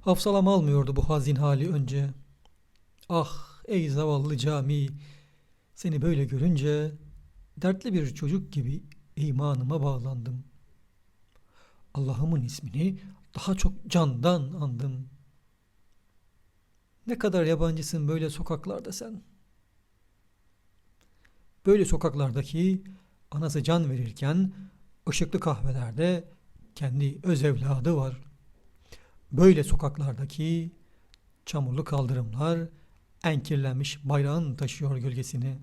Hafsalam almıyordu bu hazin hali önce. Ah ey zavallı cami, seni böyle görünce dertli bir çocuk gibi imanıma bağlandım. Allah'ımın ismini daha çok candan andım. Ne kadar yabancısın böyle sokaklarda sen. Böyle sokaklardaki anası can verirken ışıklı kahvelerde kendi öz evladı var. Böyle sokaklardaki çamurlu kaldırımlar en kirlenmiş bayrağın taşıyor gölgesini.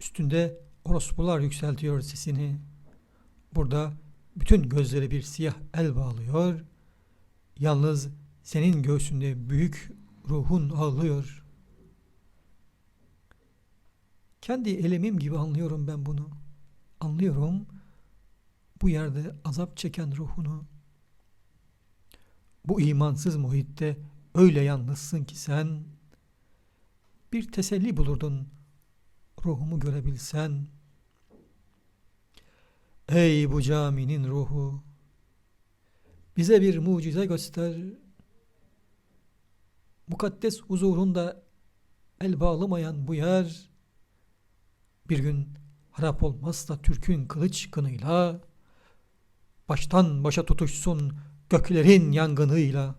Üstünde orospular yükseltiyor sesini. Burada bütün gözleri bir siyah el bağlıyor. Yalnız senin göğsünde büyük ruhun ağlıyor. Kendi elemim gibi anlıyorum ben bunu. Anlıyorum bu yerde azap çeken ruhunu. Bu imansız muhitte öyle yalnızsın ki sen bir teselli bulurdun ruhumu görebilsen. Ey bu caminin ruhu bize bir mucize göster. Mukaddes huzurunda el bağlamayan bu yer bir gün harap olmazsa Türk'ün kılıç kınıyla baştan başa tutuşsun göklerin yangınıyla.